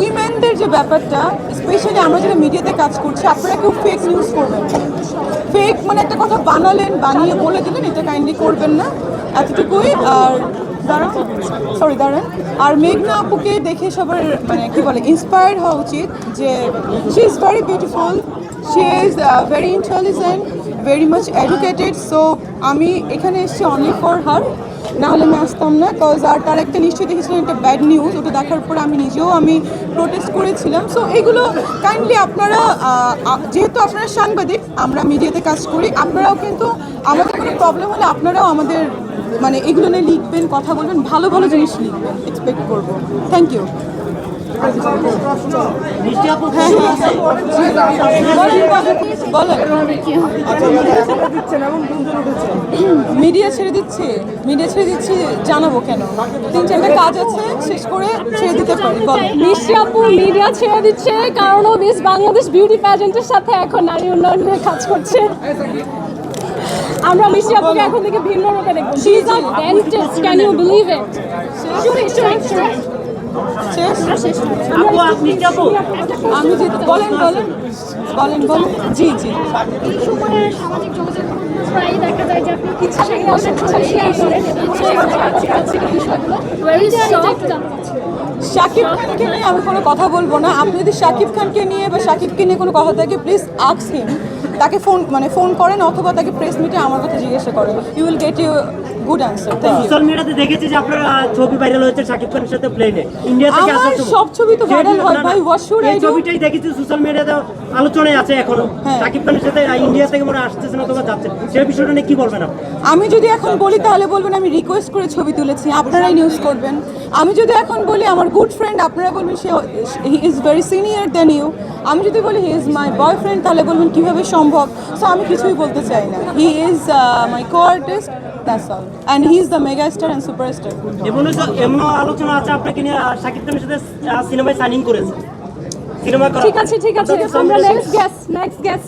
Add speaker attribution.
Speaker 1: উইমেনদের যে ব্যাপারটা স্পেশালি আমরা যারা মিডিয়াতে কাজ করছি, আপনারা কেউ ফেক নিউজ করবেন ফেক মানে একটা কথা বানালেন, বানিয়ে বলে দিলেন, এটা কাইন্ডলি করবেন না। এতটুকুই, আর দাঁড়ান সরি দাঁড়ান। আর মেঘনা আপুকে দেখে সবার মানে কি বলে ইন্সপায়ার্ড হওয়া উচিত যে she is very beautiful she is very intelligent very much educated so আমি এখানে এসেছি অনলি ফর হার না হলে আমি আসতাম না কজ আর তার একটা নিশ্চয়ই দেখেছিলাম একটা ব্যাড নিউজ ওটা দেখার পরে আমি নিজেও আমি প্রোটেস্ট করেছিলাম। সো এগুলো কাইন্ডলি আপনারা যেহেতু আপনারা সাংবাদিক, আমরা মিডিয়াতে কাজ করি, আপনারাও কিন্তু আমাদের কোনো প্রবলেম হলে আপনারাও আমাদের মানে এগুলো নিয়ে লিখবেন, কথা বলবেন, ভালো ভালো জিনিস লিখবেন এক্সপেক্ট করব। থ্যাংক ইউ মিডিয়া ছেড়ে দিচ্ছে মিডিয়া ছেড়ে দিচ্ছে জানাব কেন? তিন চারটা কাজ আছে শেষ করে ছেড়ে দিতে পারি
Speaker 2: মিষ্টি আপু মিডিয়া ছেড়ে দিচ্ছে কারণ ও মিস বাংলাদেশ বিউটি প্যাজেন্টের সাথে এখন নারী উন্নয়ন নিয়ে কাজ করছে। আমরা মিষ্টি আপুকে এখন থেকে ভিন্ন রূপে দেখব। She is a dentist can you believe it
Speaker 1: শেষ?
Speaker 2: শেষ
Speaker 3: আপু আপনি কি
Speaker 1: আমি বলেন বলেন। বলেন বলেন। জি জি।
Speaker 4: এই সময়ে সামাজিক যোগাযোগ দেখা যায় যে আপনি কিছু শেয়ার করেন বিষয়গুলো
Speaker 1: শাকিব খানকে নিয়ে আমি কোনো কথা বলব না। আপনি যদি শাকিব খানকে নিয়ে বা শাকিবকে নিয়ে কোনো কথা থাকে প্লিজ আক্স হিম তাকে ফোন মানে ফোন করেন অথবা তাকে প্রেস মিটে আমার কথা জিজ্ঞাসা করেন। You will get you good you
Speaker 3: social মিডিয়াতে দেখেছি যে আপনার ছবি ভাইরাল হয়েছে শাকিব খানের সাথে প্লেনে ইন্ডিয়া থেকে।
Speaker 1: সব ছবি তো viral হয়, ভাই,
Speaker 3: ছবিটাই দেখেছি সোশ্যাল মিডিয়াতে আলোচনায় আছে এখনও।
Speaker 1: হ্যাঁ।
Speaker 3: শাকিব খানের সাথে ইন্ডিয়া থেকে মনে আসতেছে না তোমার যাচ্ছে। সেই বিষয়টা নিয়ে কি বলবেন আপনি?
Speaker 1: আমি যদি এখন বলি তাহলে বলবেন আমি রিকোয়েস্ট করে ছবি তুলেছি। আপনারাই নিউজ করবেন। আমি যদি এখন বলি আমার গুড ফ্রেন্ড আপনারা বলবেন সে he is very senior then you আমি যদি বলি হি ইজ মাই বয়ফ্রেন্ড তাহলে বলবেন কীভাবে সম্ভব? সো আমি কিছুই বলতে চাই না। He is my co artist that's all and he is the mega star and superstar
Speaker 3: এমন এমন আলোচনা আছে আপনাকে নিয়ে শাকিব খানের সাথে সিনেমায় সাইনিং করেছে।
Speaker 2: ঠিক আছে ঠিক আছে। আমরা নেক্সট গেস নেক্সট গেস